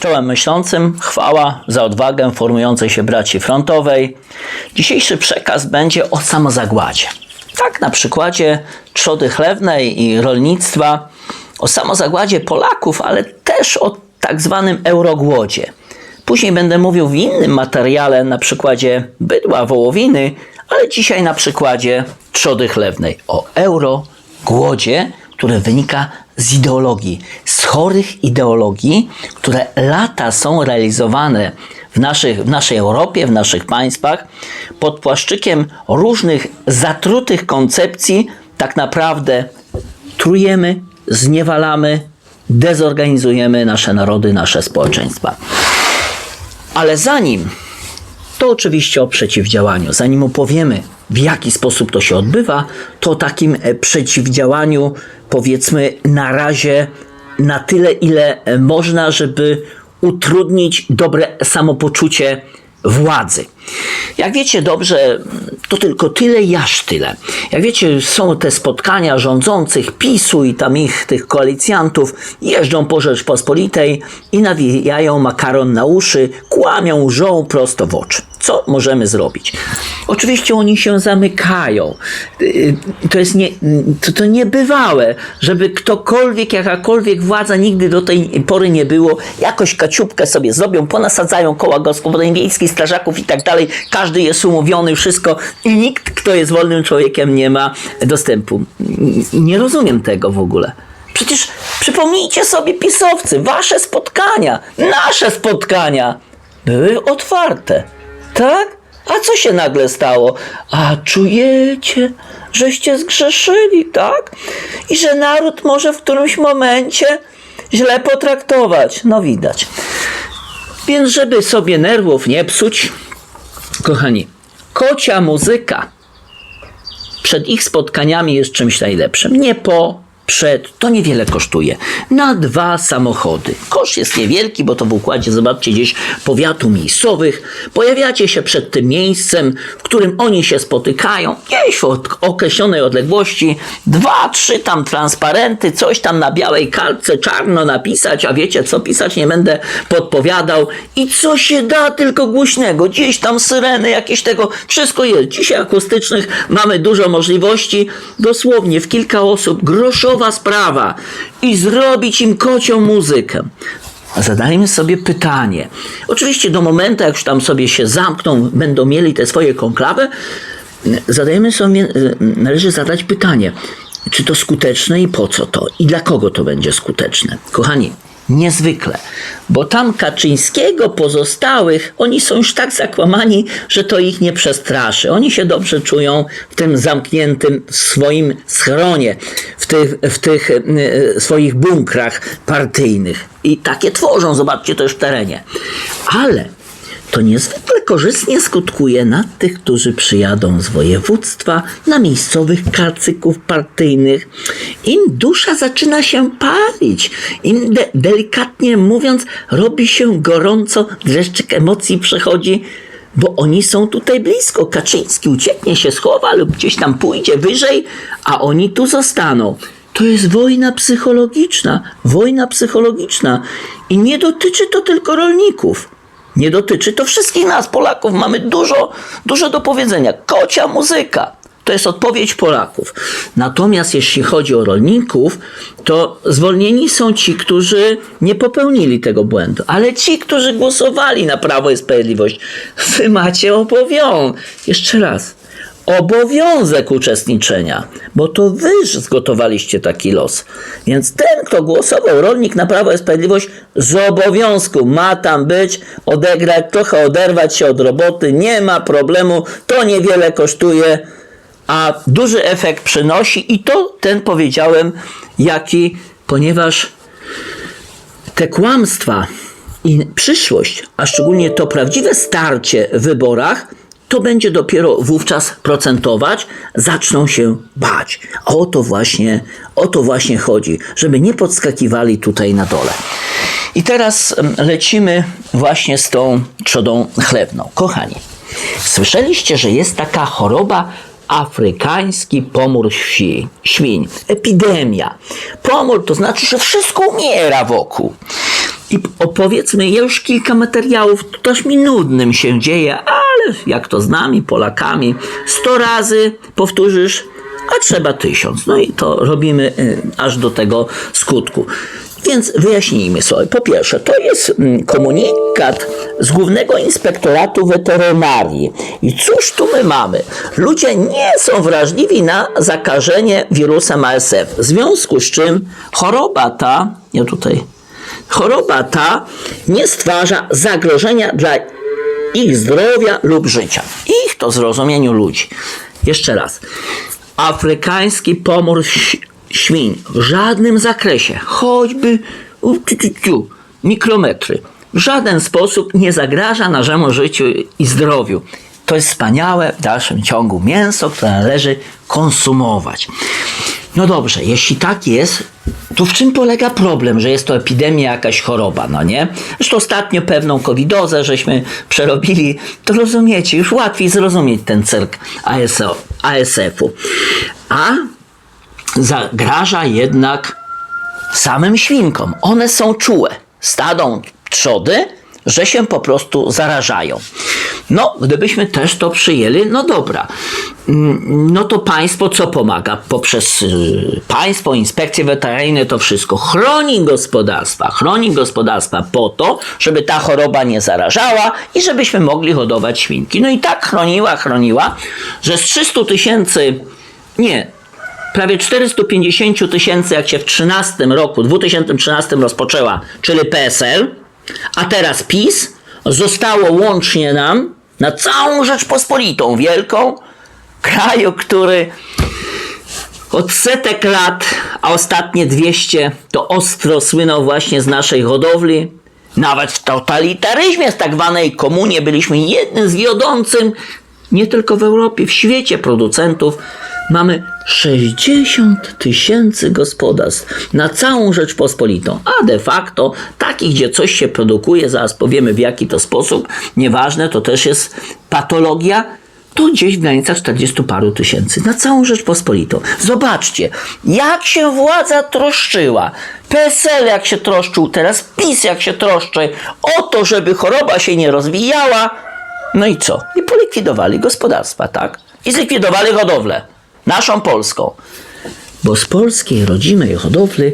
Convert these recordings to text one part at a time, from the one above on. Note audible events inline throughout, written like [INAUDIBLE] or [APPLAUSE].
Czołem myślącym chwała za odwagę formującej się braci frontowej. Dzisiejszy przekaz będzie o samozagładzie. Tak na przykładzie trzody chlewnej i rolnictwa, o samozagładzie Polaków, ale też o tak zwanym eurogłodzie. Później będę mówił w innym materiale na przykładzie bydła wołowiny, ale dzisiaj na przykładzie trzody chlewnej o eurogłodzie, które wynika z ideologii, z chorych ideologii, które lata są realizowane w, naszych, w naszej Europie, w naszych państwach pod płaszczykiem różnych zatrutych koncepcji, tak naprawdę trujemy, zniewalamy, dezorganizujemy nasze narody, nasze społeczeństwa. Ale zanim, to oczywiście o przeciwdziałaniu, zanim opowiemy, w jaki sposób to się odbywa, to takim e, przeciwdziałaniu, powiedzmy, na razie na tyle, ile e, można, żeby utrudnić dobre samopoczucie władzy. Jak wiecie dobrze, to tylko tyle, jaż tyle. Jak wiecie, są te spotkania rządzących PiSu i tam ich, tych koalicjantów, jeżdżą po Rzeczpospolitej i nawijają makaron na uszy, kłamią, łżą prosto w oczy. Co możemy zrobić? Oczywiście oni się zamykają. Yy, To jest nie, to, to niebywałe, żeby ktokolwiek, jakakolwiek władza nigdy do tej pory nie było, jakoś kaciupkę sobie zrobią, ponasadzają koła gospodyń wiejskich, strażaków i tak dalej. Każdy jest umówiony, wszystko i nikt, kto jest wolnym człowiekiem, nie ma dostępu. Nie rozumiem tego w ogóle. Przecież przypomnijcie sobie pisowcy, wasze spotkania, nasze spotkania były otwarte. Tak? A co się nagle stało? A czujecie, żeście zgrzeszyli, tak? I że naród może w którymś momencie źle potraktować. No widać. Więc żeby sobie nerwów nie psuć, kochani, kocia muzyka przed ich spotkaniami jest czymś najlepszym. Nie po, przed, to niewiele kosztuje. Na dwa samochody. Koszt jest niewielki, bo to w układzie, zobaczcie, gdzieś powiatu miejscowych. Pojawiacie się przed tym miejscem, w którym oni się spotykają, gdzieś od- określonej odległości. Dwa, trzy tam transparenty, coś tam na białej kartce czarno napisać, a wiecie co pisać, nie będę podpowiadał. I co się da tylko głośnego, gdzieś tam syreny, jakieś tego, wszystko jest. Dzisiaj akustycznych mamy dużo możliwości, dosłownie w kilka osób, groszowa sprawa i zrobić im kocią muzykę. Zadajmy sobie pytanie. Oczywiście do momentu, jak już tam sobie się zamkną, będą mieli te swoje konklawy, zadajemy sobie, należy zadać pytanie, czy to skuteczne i po co to? I dla kogo to będzie skuteczne? Kochani, niezwykle, bo tam Kaczyńskiego, pozostałych, oni są już tak zakłamani, że to ich nie przestraszy. Oni się dobrze czują w tym zamkniętym swoim schronie, w tych, w tych e, swoich bunkrach partyjnych. I takie tworzą, zobaczcie to już w terenie. Ale to niezwykle korzystnie skutkuje na tych, którzy przyjadą z województwa, na miejscowych kacyków partyjnych. Im dusza zaczyna się palić, im de- delikatnie mówiąc, robi się gorąco, dreszczyk emocji przechodzi, bo oni są tutaj blisko. Kaczyński ucieknie się, schowa lub gdzieś tam pójdzie wyżej, a oni tu zostaną. To jest wojna psychologiczna, wojna psychologiczna i nie dotyczy to tylko rolników. Nie dotyczy to wszystkich nas, Polaków. Mamy dużo, dużo do powiedzenia. Kocia muzyka. To jest odpowiedź Polaków. Natomiast jeśli chodzi o rolników, to zwolnieni są ci, którzy nie popełnili tego błędu. Ale ci, którzy głosowali na Prawo i Sprawiedliwość, wy macie obowiązek. Jeszcze raz. Obowiązek uczestniczenia, bo to wy zgotowaliście taki los. Więc ten, kto głosował, rolnik na Prawo i Sprawiedliwość, z obowiązku ma tam być, odegrać, trochę oderwać się od roboty, nie ma problemu, to niewiele kosztuje, a duży efekt przynosi i to ten powiedziałem, jaki, ponieważ te kłamstwa i przyszłość, a szczególnie to prawdziwe starcie w wyborach, to będzie dopiero wówczas procentować, zaczną się bać. A o to właśnie, o to właśnie chodzi, żeby nie podskakiwali tutaj na dole. I teraz em, lecimy właśnie z tą trzodą chlewną. Kochani, słyszeliście, że jest taka choroba afrykański pomór wsi, świń, epidemia. Pomór to znaczy, że wszystko umiera wokół. I opowiedzmy, ja już kilka materiałów, toż mi nudnym się dzieje, ale jak to z nami, Polakami, sto razy powtórzysz, a trzeba tysiąc. No i to robimy y, aż do tego skutku. Więc wyjaśnijmy sobie. Po pierwsze, to jest mm, komunikat z Głównego Inspektoratu Weterynarii. I cóż tu my mamy? Ludzie nie są wrażliwi na zakażenie wirusem ASF. W związku z czym choroba ta, ja tutaj, choroba ta nie stwarza zagrożenia dla ich zdrowia lub życia. Ich to zrozumieniu ludzi. Jeszcze raz. Afrykański pomór świń w żadnym zakresie, choćby mikrometry, w żaden sposób nie zagraża naszemu życiu i zdrowiu. To jest wspaniałe w dalszym ciągu mięso, które należy konsumować. No dobrze, jeśli tak jest, to w czym polega problem, że jest to epidemia, jakaś choroba, no nie? Zresztą ostatnio pewną covidozę żeśmy przerobili, to rozumiecie, już łatwiej zrozumieć ten cyrk ASO ASF-u. A zagraża jednak samym świnkom. One są czułe, stadą trzody, że się po prostu zarażają. No, gdybyśmy też to przyjęli, no dobra. Mm, No to państwo co pomaga? Poprzez y, państwo, inspekcje weterynaryjne, to wszystko chroni gospodarstwa. Chroni gospodarstwa po to, żeby ta choroba nie zarażała i żebyśmy mogli hodować świnki. No i tak chroniła, chroniła, że z 300 tysięcy, nie, prawie 450 tysięcy, jak się w 13 roku, 2013 rozpoczęła, czyli PSL, a teraz PiS, zostało łącznie nam na całą Rzeczpospolitą Wielką, kraju, który od setek lat, a ostatnie 200 to ostro słynął właśnie z naszej hodowli. Nawet w totalitaryzmie, tak zwanej komunie, byliśmy jednym z wiodącym, nie tylko w Europie, w świecie producentów. Mamy 60 tysięcy gospodarstw na całą Rzeczpospolitą, a de facto takich, gdzie coś się produkuje, zaraz powiemy w jaki to sposób, nieważne, to też jest patologia, to gdzieś w granicach 40 paru tysięcy na całą Rzeczpospolitą. Zobaczcie, jak się władza troszczyła. PSL jak się troszczył, teraz PiS jak się troszczy o to, żeby choroba się nie rozwijała. No i co? I polikwidowali gospodarstwa, tak? I zlikwidowali hodowlę. Naszą polską. Bo z polskiej rodzimej hodowli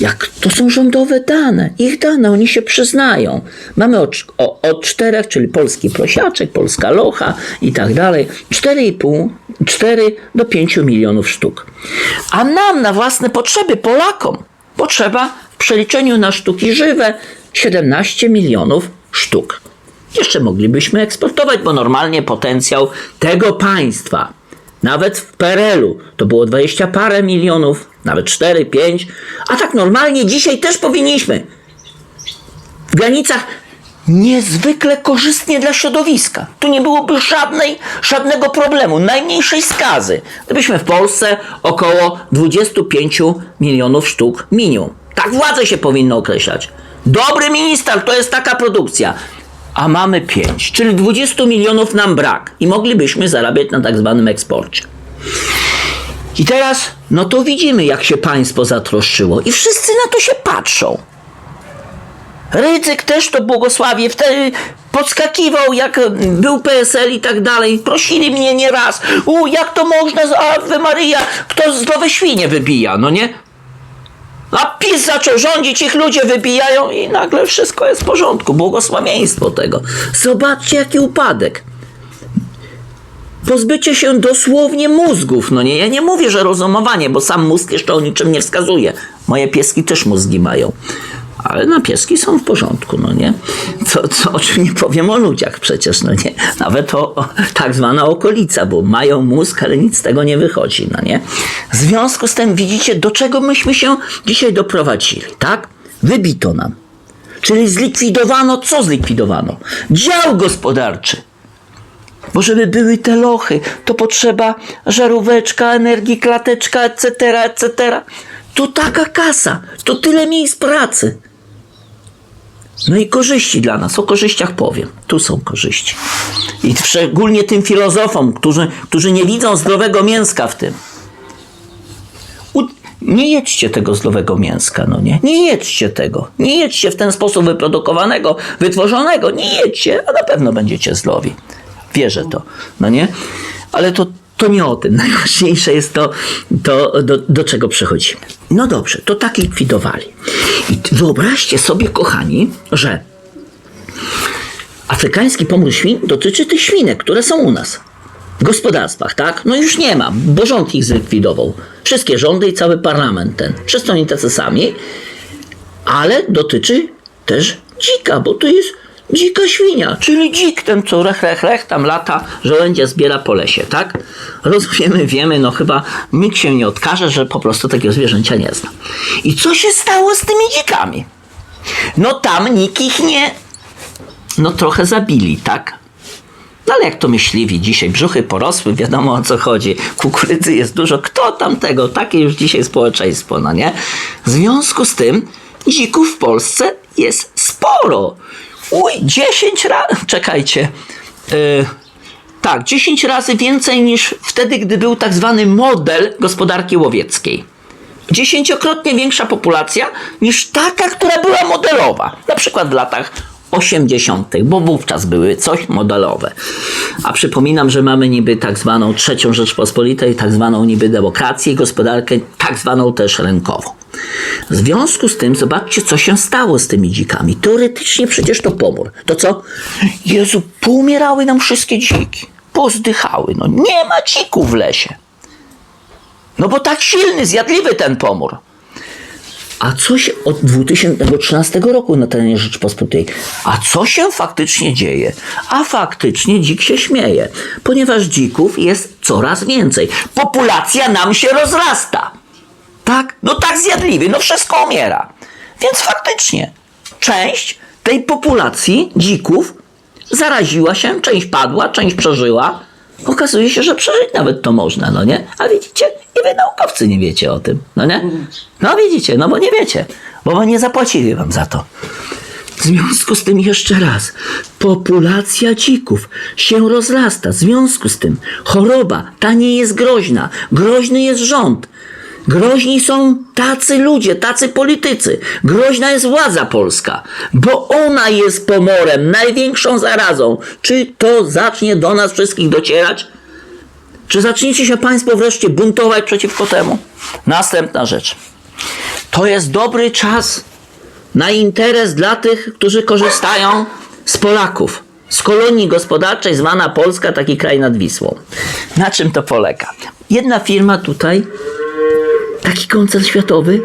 jak to są rządowe dane, ich dane, oni się przyznają. Mamy od, o, od czterech, czyli polski prosiaczek, polska locha i tak dalej, 4,5, 4 do 5 milionów sztuk. A nam na własne potrzeby, Polakom, potrzeba w przeliczeniu na sztuki żywe 17 milionów sztuk. Jeszcze moglibyśmy eksportować, bo normalnie potencjał tego państwa nawet w PRL-u to było 20 parę milionów, nawet 4, 5, a tak normalnie dzisiaj też powinniśmy. W granicach niezwykle korzystnie dla środowiska. Tu nie byłoby żadnej, żadnego problemu, najmniejszej skazy. Gdybyśmy w Polsce około 25 milionów sztuk minimum. Tak władze się powinno określać. Dobry minister to jest taka produkcja. A mamy 5, czyli 20 milionów nam brak i moglibyśmy zarabiać na tak zwanym eksporcie. I teraz, no to widzimy, jak się państwo zatroszczyło, i wszyscy na to się patrzą. Rydzyk też to błogosławie wtedy podskakiwał, jak był PSL i tak dalej. Prosili mnie nieraz. U, jak to można, z Ave Maryja, kto zdrowe świnie wybija, no nie? A PiS zaczął rządzić, ich ludzie wybijają i nagle wszystko jest w porządku. Błogosławieństwo tego. Zobaczcie, jaki upadek. Pozbycie się dosłownie mózgów. No nie, ja nie mówię, że rozumowanie, bo sam mózg jeszcze o niczym nie wskazuje. Moje pieski też mózgi mają. Ale na pieski są w porządku, no nie? Co, co, o czym nie powiem o ludziach przecież, no nie? Nawet o, o tak zwana okolica, bo mają mózg, ale nic z tego nie wychodzi, no nie? W związku z tym widzicie, do czego myśmy się dzisiaj doprowadzili, tak? Wybito nam. Czyli zlikwidowano, co zlikwidowano? Dział gospodarczy. Bo żeby były te lochy, to potrzeba żaróweczka, energii, klateczka, etc., etc. To taka kasa, to tyle miejsc pracy. No i korzyści dla nas. O korzyściach powiem. Tu są korzyści. I szczególnie tym filozofom, którzy, którzy nie widzą zdrowego mięska w tym. U, nie jedźcie tego zdrowego mięska, no nie? Nie jedźcie tego. Nie jedźcie w ten sposób wyprodukowanego, wytworzonego. Nie jedźcie, a na pewno będziecie zdrowi. Wierzę to, no nie? Ale to, to nie o tym. [LAUGHS] Najważniejsze jest to, to do, do czego przechodzimy. No dobrze, to tak likwidowali. I wyobraźcie sobie, kochani, że afrykański pomór świń dotyczy tych świnek, które są u nas. W gospodarstwach, tak? No już nie ma, bo rząd ich zlikwidował. Wszystkie rządy i cały parlament ten. Wszyscy oni tacy sami, ale dotyczy też dzika, bo to jest dzika świnia, czyli dzik, ten co rech, rech, rech tam lata, żołędzie zbiera po lesie, tak? Rozumiemy, wiemy, no chyba nikt się nie odkaże, że po prostu takiego zwierzęcia nie zna. I co się stało z tymi dzikami? No tam nikt ich nie, no trochę zabili, tak? No ale jak to myśliwi dzisiaj, brzuchy porosły, wiadomo o co chodzi. Kukurydzy jest dużo. Kto tam tego? Takie już dzisiaj społeczeństwo, no nie? W związku z tym dzików w Polsce jest sporo. Uj, 10 razy, czekajcie. Yy, tak, 10 razy więcej niż wtedy, gdy był tak zwany model gospodarki łowieckiej. Dziesięciokrotnie większa populacja niż taka, która była modelowa. Na przykład w latach 80., bo wówczas były coś modelowe. A przypominam, że mamy niby tak zwaną trzecią Rzeczpospolitą i tak zwaną niby demokrację i gospodarkę tak zwaną też rynkową. W związku z tym zobaczcie, co się stało z tymi dzikami. Teoretycznie przecież to pomór. To co? Jezu, poumierały nam wszystkie dziki. Pozdychały. No nie ma dzików w lesie. No bo tak silny, zjadliwy ten pomór. A co się od 2013 roku na terenie Rzeczpospolitej? A co się faktycznie dzieje? A faktycznie dzik się śmieje, ponieważ dzików jest coraz więcej. Populacja nam się rozrasta. Tak? No tak zjadliwy, no wszystko umiera. Więc faktycznie część tej populacji dzików zaraziła się, część padła, część przeżyła. Okazuje się, że przeżyć nawet to można, no nie? A widzicie? I wy naukowcy nie wiecie o tym, no nie? No widzicie, no bo nie wiecie, bo nie zapłacili wam za to. W związku z tym jeszcze raz, populacja dzików się rozrasta. W związku z tym choroba ta nie jest groźna. Groźny jest rząd. Groźni są tacy ludzie, tacy politycy. Groźna jest władza polska, bo ona jest pomorem, największą zarazą. Czy to zacznie do nas wszystkich docierać? Czy zaczniecie się Państwo wreszcie buntować przeciwko temu? Następna rzecz. To jest dobry czas na interes dla tych, którzy korzystają z Polaków. Z kolonii gospodarczej zwana Polska, taki kraj nad Wisłą. Na czym to polega? Jedna firma tutaj, taki koncern światowy,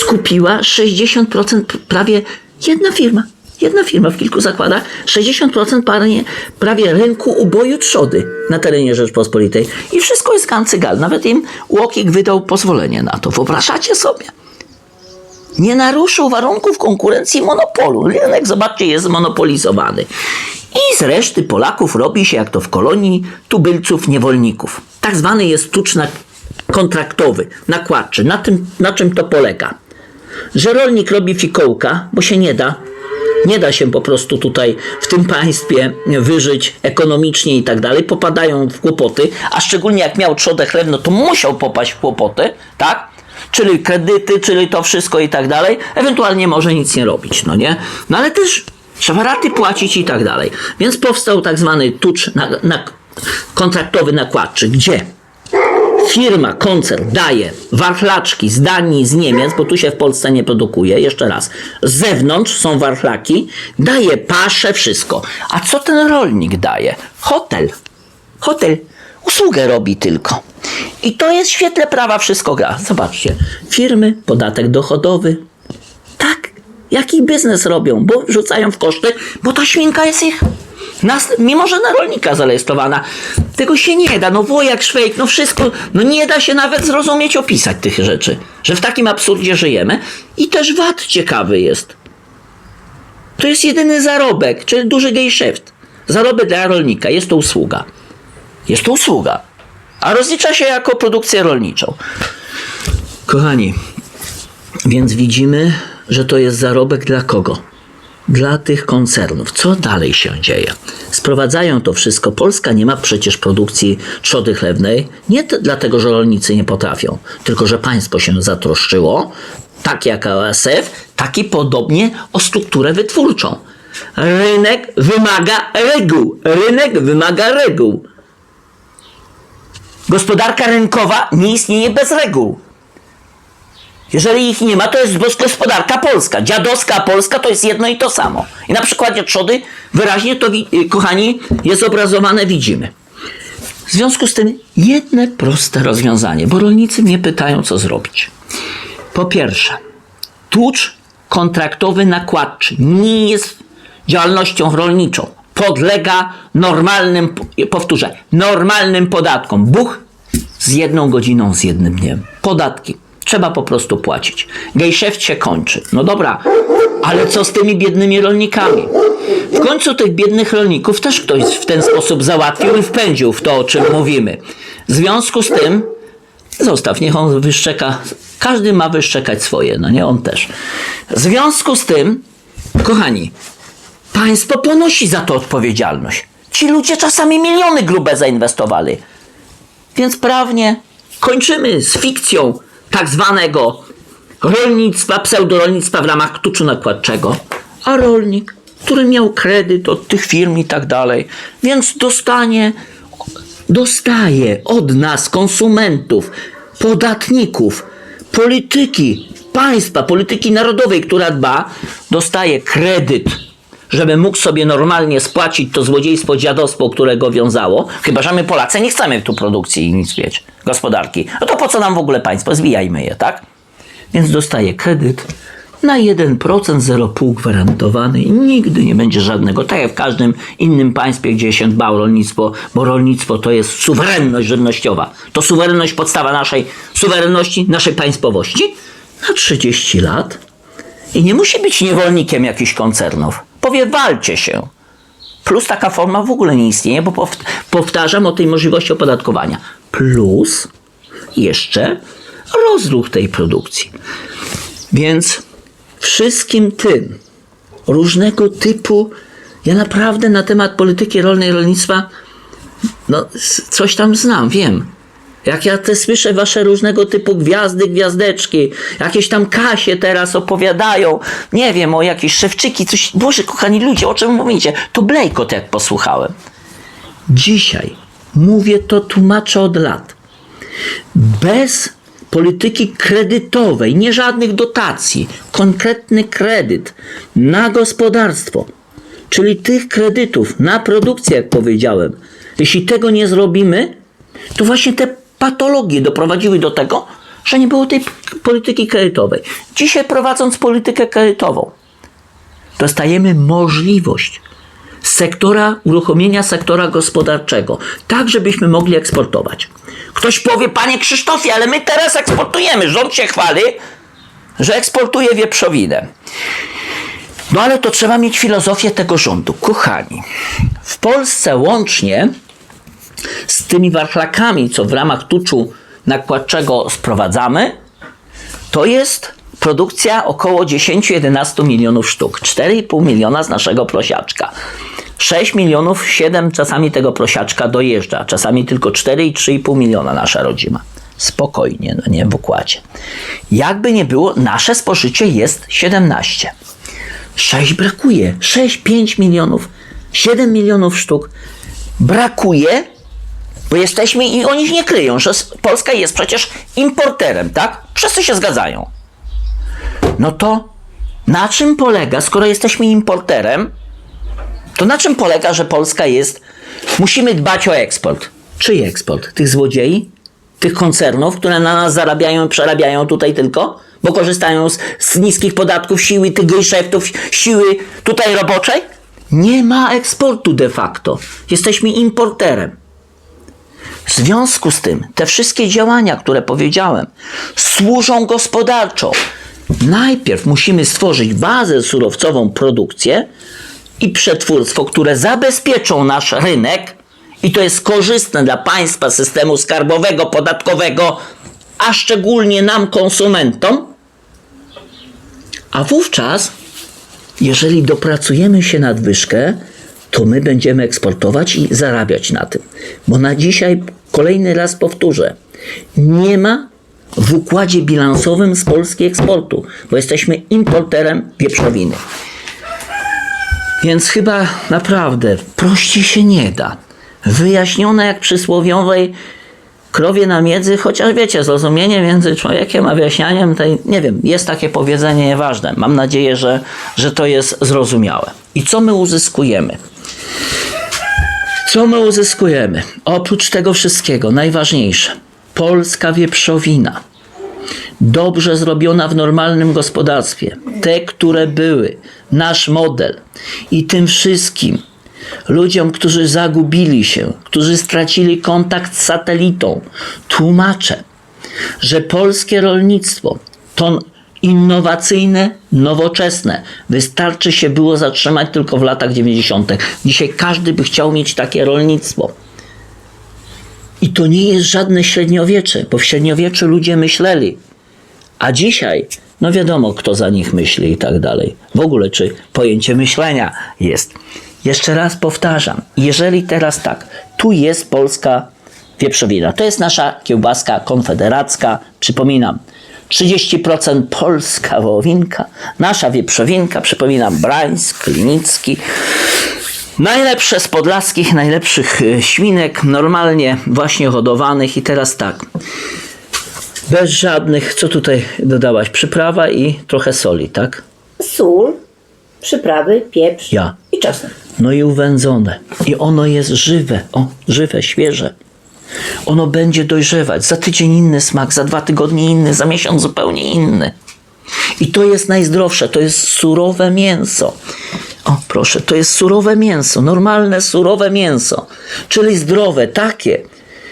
skupiła 60% prawie jedna firma. Jedna firma w kilku zakładach, 60% prawie, prawie rynku uboju trzody na terenie Rzeczpospolitej. I wszystko jest gancygal. Nawet im Łokik wydał pozwolenie na to. Wyobrażacie sobie? nie naruszył warunków konkurencji monopolu. Rynek, zobaczcie, jest zmonopolizowany. I z reszty Polaków robi się, jak to w kolonii, tubylców, niewolników. Tak zwany jest tucz na kontraktowy, nakładczy. Na, tym, na czym to polega? Że rolnik robi fikołka, bo się nie da. Nie da się po prostu tutaj w tym państwie wyżyć ekonomicznie i tak dalej. Popadają w kłopoty, a szczególnie jak miał trzodę chlewną, to musiał popaść w kłopoty, tak? czyli kredyty, czyli to wszystko i tak dalej, ewentualnie może nic nie robić, no nie? No ale też trzeba raty płacić i tak dalej. Więc powstał tak zwany tucz na, na kontraktowy nakładczy, gdzie firma, koncern daje warchlaczki z Danii, z Niemiec, bo tu się w Polsce nie produkuje, jeszcze raz, z zewnątrz są warchlaki, daje pasze, wszystko. A co ten rolnik daje? Hotel. Hotel. Usługę robi tylko. I to jest w świetle prawa wszystko gra. Zobaczcie. Firmy, podatek dochodowy. Tak. Jaki biznes robią? Bo rzucają w koszty, bo ta świnka jest ich. Nas, mimo, że na rolnika zarejestrowana. Tego się nie da. No wojak, szwejk, no wszystko. No nie da się nawet zrozumieć, opisać tych rzeczy. Że w takim absurdzie żyjemy. I też VAT ciekawy jest. To jest jedyny zarobek, czyli duży gejszeft. Zarobek dla rolnika. Jest to usługa. Jest to usługa, a rozlicza się jako produkcję rolniczą. Kochani, więc widzimy, że to jest zarobek dla kogo? Dla tych koncernów. Co dalej się dzieje? Sprowadzają to wszystko. Polska nie ma przecież produkcji trzody chlewnej, nie dlatego, że rolnicy nie potrafią, tylko że państwo się zatroszczyło, tak jak ASF, tak i podobnie o strukturę wytwórczą. Rynek wymaga reguł. Rynek wymaga reguł. Gospodarka rynkowa nie istnieje bez reguł. Jeżeli ich nie ma, to jest gospodarka polska. Dziadowska Polska to jest jedno i to samo. I na przykładzie trzody wyraźnie to, y, kochani, jest obrazowane, widzimy. W związku z tym jedne proste rozwiązanie, bo rolnicy mnie pytają, co zrobić. Po pierwsze, tłucz kontraktowy nakładczy nie jest działalnością rolniczą. Podlega normalnym, powtórzę, normalnym podatkom. Buch z jedną godziną, z jednym dniem. Podatki. Trzeba po prostu płacić. Gejszeft się kończy. No dobra, ale co z tymi biednymi rolnikami? W końcu tych biednych rolników też ktoś w ten sposób załatwił i wpędził w to, o czym mówimy. W związku z tym Zostaw, niech on wyszczeka. Każdy ma wyszczekać swoje, no nie on też. W związku z tym, kochani, państwo ponosi za to odpowiedzialność. Ci ludzie czasami miliony grube zainwestowali. Więc prawnie kończymy z fikcją tak zwanego rolnictwa, pseudorolnictwa w ramach tuczu nakładczego. A rolnik, który miał kredyt od tych firm i tak dalej, więc dostanie dostaje od nas, konsumentów, podatników, polityki państwa, polityki narodowej, która dba, dostaje kredyt, żeby mógł sobie normalnie spłacić to złodziejstwo, dziadostwo, które go wiązało. Chyba, że my Polacy nie chcemy tu produkcji i nic mieć, gospodarki. No to po co nam w ogóle państwo? Zwijajmy je, tak? Więc dostaje kredyt na 1%, 0,5 gwarantowany i nigdy nie będzie żadnego, tak jak w każdym innym państwie, gdzie się dba o rolnictwo, bo rolnictwo to jest suwerenność żywnościowa. To suwerenność, podstawa naszej suwerenności, naszej państwowości na 30 lat i nie musi być niewolnikiem jakichś koncernów. Powie, walcie się. Plus taka forma w ogóle nie istnieje, bo pow- powtarzam o tej możliwości opodatkowania. Plus jeszcze rozruch tej produkcji. Więc wszystkim tym różnego typu, ja naprawdę na temat polityki rolnej, rolnictwa, no coś tam znam, wiem. Jak ja te słyszę wasze różnego typu gwiazdy, gwiazdeczki, jakieś tam Kasie teraz opowiadają, nie wiem, o jakieś szewczyki, coś, Boże, kochani ludzie, o czym mówicie? To Blejkot, jak posłuchałem. Dzisiaj, mówię to, tłumaczę od lat, bez polityki kredytowej, nie żadnych dotacji, konkretny kredyt na gospodarstwo, czyli tych kredytów na produkcję, jak powiedziałem. Jeśli tego nie zrobimy, to właśnie te patologie doprowadziły do tego, że nie było tej polityki kredytowej. Dzisiaj prowadząc politykę kredytową, dostajemy możliwość sektora, uruchomienia sektora gospodarczego, tak żebyśmy mogli eksportować. Ktoś powie, panie Krzysztofie, ale my teraz eksportujemy. Rząd się chwali, że eksportuje wieprzowinę. No ale to trzeba mieć filozofię tego rządu. Kochani, w Polsce łącznie z tymi warchlakami, co w ramach tuczu nakładczego sprowadzamy, to jest produkcja około 10-11 milionów sztuk. 4,5 miliona z naszego prosiaczka. 6 milionów, 7 czasami tego prosiaczka dojeżdża. Czasami tylko 4 i 3,5 miliona nasza rodzima. Spokojnie, no nie w układzie. Jakby nie było, nasze spożycie jest 17. 6 brakuje. 6, 5 milionów, 7 milionów sztuk. Brakuje, bo jesteśmy i oni nie kryją, że Polska jest przecież importerem, tak? Wszyscy się zgadzają. No to na czym polega, skoro jesteśmy importerem, to na czym polega, że Polska jest. Musimy dbać o eksport. Czyj eksport? Tych złodziei? Tych koncernów, które na nas zarabiają i przerabiają tutaj tylko? Bo korzystają z, z niskich podatków, siły tych geszeftów, siły tutaj roboczej? Nie ma eksportu de facto. Jesteśmy importerem. W związku z tym te wszystkie działania, które powiedziałem, służą gospodarczo. Najpierw musimy stworzyć bazę surowcową, produkcję i przetwórstwo, które zabezpieczą nasz rynek i to jest korzystne dla państwa, systemu skarbowego, podatkowego, a szczególnie nam, konsumentom. A wówczas jeżeli dopracujemy się nadwyżkę, to my będziemy eksportować i zarabiać na tym. Bo na dzisiaj, kolejny raz powtórzę, nie ma w układzie bilansowym z Polski eksportu, bo jesteśmy importerem wieprzowiny. Więc chyba naprawdę prościej się nie da. Wyjaśnione jak przysłowiowej krowie na miedzy, chociaż wiecie, zrozumienie między człowiekiem a wyjaśnianiem, tej, nie wiem, jest takie powiedzenie nieważne. Mam nadzieję, że, że to jest zrozumiałe. I co my uzyskujemy? Co my uzyskujemy? Oprócz tego wszystkiego, najważniejsze, polska wieprzowina. Dobrze zrobiona w normalnym gospodarstwie, te, które były, nasz model. I tym wszystkim ludziom, którzy zagubili się, którzy stracili kontakt z satelitą, tłumaczę, że polskie rolnictwo to innowacyjne, nowoczesne. Wystarczy się było zatrzymać tylko w latach 90. Dzisiaj każdy by chciał mieć takie rolnictwo. I to nie jest żadne średniowiecze, bo w średniowieczu ludzie myśleli, a dzisiaj, no wiadomo, kto za nich myśli i tak dalej. W ogóle, czy pojęcie myślenia jest. Jeszcze raz powtarzam, jeżeli teraz tak, tu jest polska wieprzowina, to jest nasza kiełbaska konfederacka, przypominam, 30% polska wołowinka, nasza wieprzowinka, przypominam, Brańsk, Klinicki, Najlepsze z podlaskich, najlepszych y, świnek, normalnie właśnie hodowanych i teraz tak. Bez żadnych, co tutaj dodałaś? Przyprawa i trochę soli, tak? Sól, przyprawy, pieprz Ja. i czosnek. No i uwędzone. I ono jest żywe, o, żywe, świeże. Ono będzie dojrzewać. Za tydzień inny smak, za dwa tygodnie inny, za miesiąc zupełnie inny. I to jest najzdrowsze, to jest surowe mięso. O, proszę, to jest surowe mięso, normalne surowe mięso, czyli zdrowe, takie,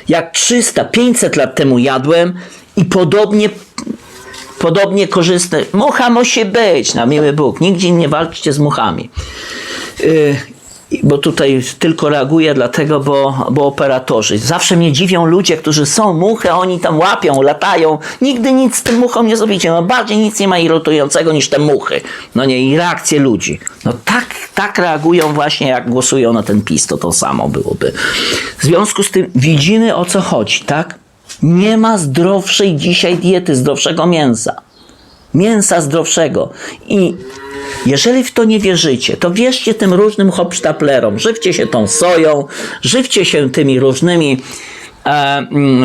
jak 300, 500 lat temu jadłem i podobnie, podobnie korzystne. Mucha musi być, na miły Bóg, nigdzie nie walczcie z muchami. Yy, bo tutaj tylko reaguję dlatego, bo, bo operatorzy. Zawsze mnie dziwią ludzie, którzy są muchy, a oni tam łapią, latają. Nigdy nic z tym muchom nie zrobicie. No bardziej nic nie ma irytującego niż te muchy. No nie, i reakcje ludzi. No tak, tak reagują właśnie, jak głosują na ten PiS, to to samo byłoby. W związku z tym widzimy o co chodzi, tak? Nie ma zdrowszej dzisiaj diety, zdrowszego mięsa mięsa zdrowszego. I jeżeli w to nie wierzycie, to wierzcie tym różnym hopsztaplerom. Żywcie się tą soją, żywcie się tymi różnymi e, mm,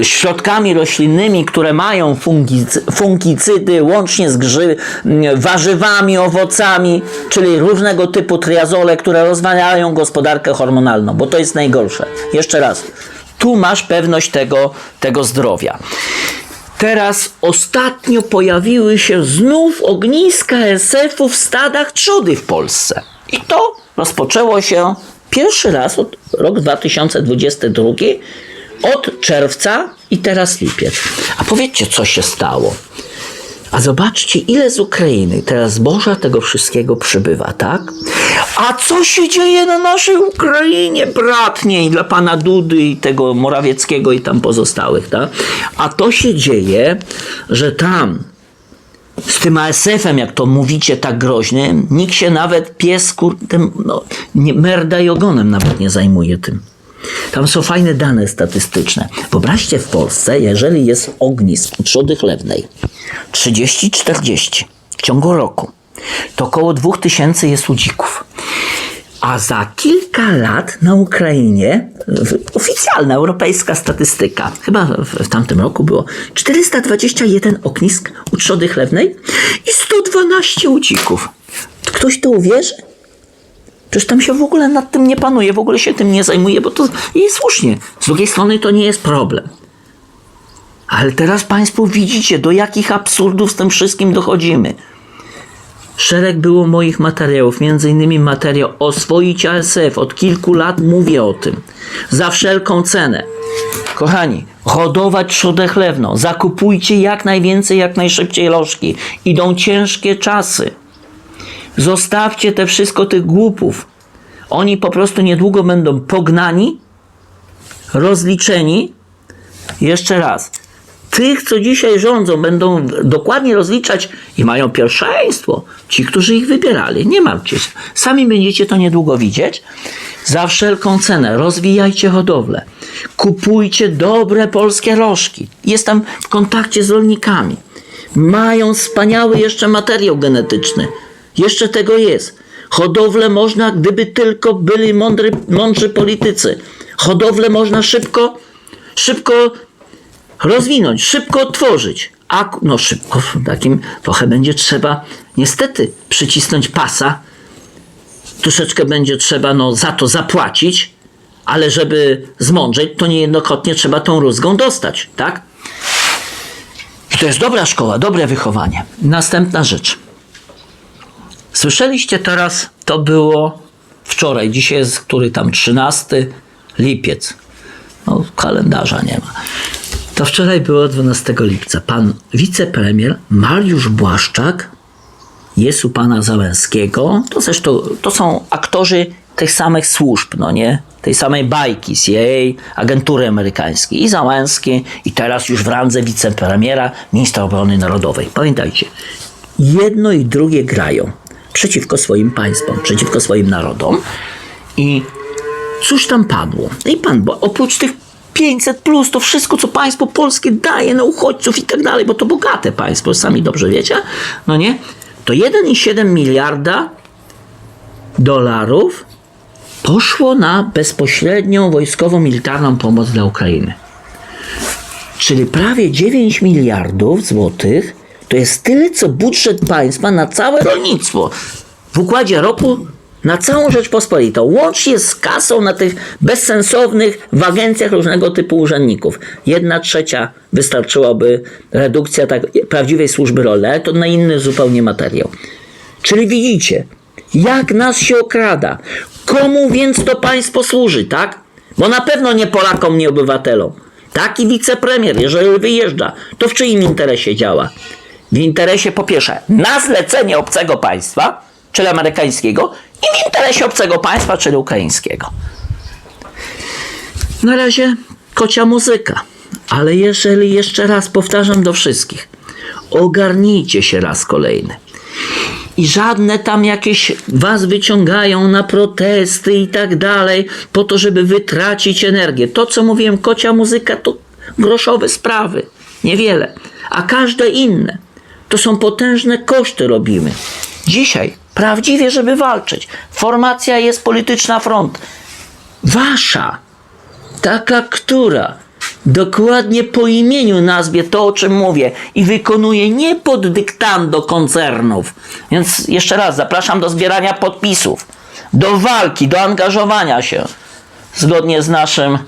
e, środkami roślinnymi, które mają fungicy, fungicydy, łącznie z grzy, m, warzywami, owocami, czyli różnego typu triazole, które rozwalają gospodarkę hormonalną, bo to jest najgorsze. Jeszcze raz, tu masz pewność tego, tego zdrowia. Teraz ostatnio pojawiły się znów ogniska SF-u w stadach trzody w Polsce. I to rozpoczęło się pierwszy raz od rok 2022 od czerwca i teraz lipiec. A powiedzcie, co się stało? A zobaczcie, ile z Ukrainy teraz zboża tego wszystkiego przybywa, tak? A co się dzieje na naszej Ukrainie, bratniej, dla pana Dudy i tego Morawieckiego i tam pozostałych, tak? A to się dzieje, że tam z tym ASF-em, jak to mówicie tak groźnym, nikt się nawet pies, tym, no, nie, merda i ogonem nawet nie zajmuje tym. Tam są fajne dane statystyczne. Wyobraźcie w Polsce, jeżeli jest ognisk trzody chlewnej 30-40 w ciągu roku, to około 2000 jest u dzików. A za kilka lat na Ukrainie, oficjalna europejska statystyka, chyba w, w tamtym roku było 421 ognisk u trzody chlewnej i 112 u dzików. Ktoś to uwierzy? Przecież tam się w ogóle nad tym nie panuje, w ogóle się tym nie zajmuje, bo to jest słusznie. Z drugiej strony to nie jest problem. Ale teraz Państwo widzicie, do jakich absurdów z tym wszystkim dochodzimy. Szereg było moich materiałów, innymi materiał Oswoić ASF. Od kilku lat mówię o tym. Za wszelką cenę. Kochani, hodować trzodę chlewną. Zakupujcie jak najwięcej, jak najszybciej lożki. Idą ciężkie czasy. Zostawcie te wszystko tych głupów. Oni po prostu niedługo będą pognani, rozliczeni. Jeszcze raz. tych, co dzisiaj rządzą, będą dokładnie rozliczać i mają pierwszeństwo. Ci, którzy ich wybierali. Nie martwcie się. Sami będziecie to niedługo widzieć. Za wszelką cenę rozwijajcie hodowlę. Kupujcie dobre polskie rożki. Jestem w kontakcie z rolnikami. Mają wspaniały jeszcze materiał genetyczny. Jeszcze tego jest. Hodowlę można, gdyby tylko byli mądry, mądrzy politycy. Hodowlę można szybko, szybko rozwinąć, szybko otworzyć. A no szybko, w takim trochę będzie trzeba niestety przycisnąć pasa. Troszeczkę będzie trzeba no, za to zapłacić, ale żeby zmądrzeć, to niejednokrotnie trzeba tą rózgą dostać, tak? I to jest dobra szkoła, dobre wychowanie. Następna rzecz. Słyszeliście teraz, to było wczoraj, dzisiaj jest który tam 13 lipiec. No, kalendarza nie ma. To wczoraj było 12 lipca. Pan wicepremier Mariusz Błaszczak jest u pana Załęskiego. To zresztą to są aktorzy tych samych służb, no nie? Tej samej bajki CIA, agentury amerykańskiej. I Załęski, i teraz już w randze wicepremiera, ministra obrony narodowej. Pamiętajcie, jedno i drugie grają przeciwko swoim państwom, przeciwko swoim narodom. I cóż tam padło? No I pan, bo oprócz tych 500 plus, to wszystko, co państwo polskie daje na uchodźców i tak dalej, bo to bogate państwo, sami dobrze wiecie, no nie? To 1,7 miliarda dolarów poszło na bezpośrednią wojskową militarną pomoc dla Ukrainy. Czyli prawie 9 miliardów złotych to jest tyle, co budżet państwa na całe rolnictwo w układzie roku na całą Rzeczpospolitą, łącznie z kasą na tych bezsensownych w agencjach różnego typu urzędników. Jedna trzecia wystarczyłaby redukcja tak, prawdziwej służby rolnej, ale to na inny zupełnie materiał. Czyli widzicie, jak nas się okrada. Komu więc to państwo służy, tak? Bo na pewno nie Polakom, nie obywatelom. Taki wicepremier, jeżeli wyjeżdża, to w czyim interesie działa? W interesie po pierwsze na zlecenie obcego państwa, czyli amerykańskiego, i w interesie obcego państwa, czyli ukraińskiego. Na razie kocia muzyka, ale jeżeli jeszcze raz powtarzam do wszystkich, ogarnijcie się raz kolejny. I żadne tam jakieś was wyciągają na protesty i tak dalej, po to, żeby wytracić energię. To, co mówiłem, kocia muzyka, to groszowe sprawy, niewiele. A każde inne, to są potężne koszty robimy. Dzisiaj, prawdziwie, żeby walczyć, formacja jest polityczna front. Wasza, taka, która dokładnie po imieniu nazwie to, o czym mówię i wykonuje nie pod dyktando koncernów. Więc jeszcze raz zapraszam do zbierania podpisów, do walki, do angażowania się zgodnie z naszym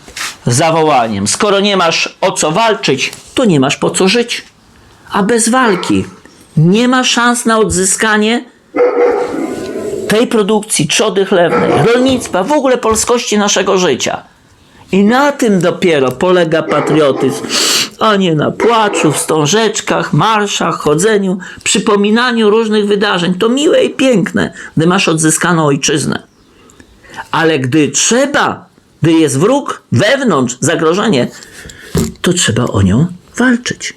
zawołaniem. Skoro nie masz o co walczyć, to nie masz po co żyć. A bez walki nie ma szans na odzyskanie tej produkcji trzody chlewnej, rolnictwa, w ogóle polskości naszego życia. I na tym dopiero polega patriotyzm, a nie na płaczu, wstążeczkach, marszach, chodzeniu, przypominaniu różnych wydarzeń. To miłe i piękne, gdy masz odzyskaną ojczyznę. Ale gdy trzeba, gdy jest wróg wewnątrz, zagrożenie, to trzeba o nią walczyć.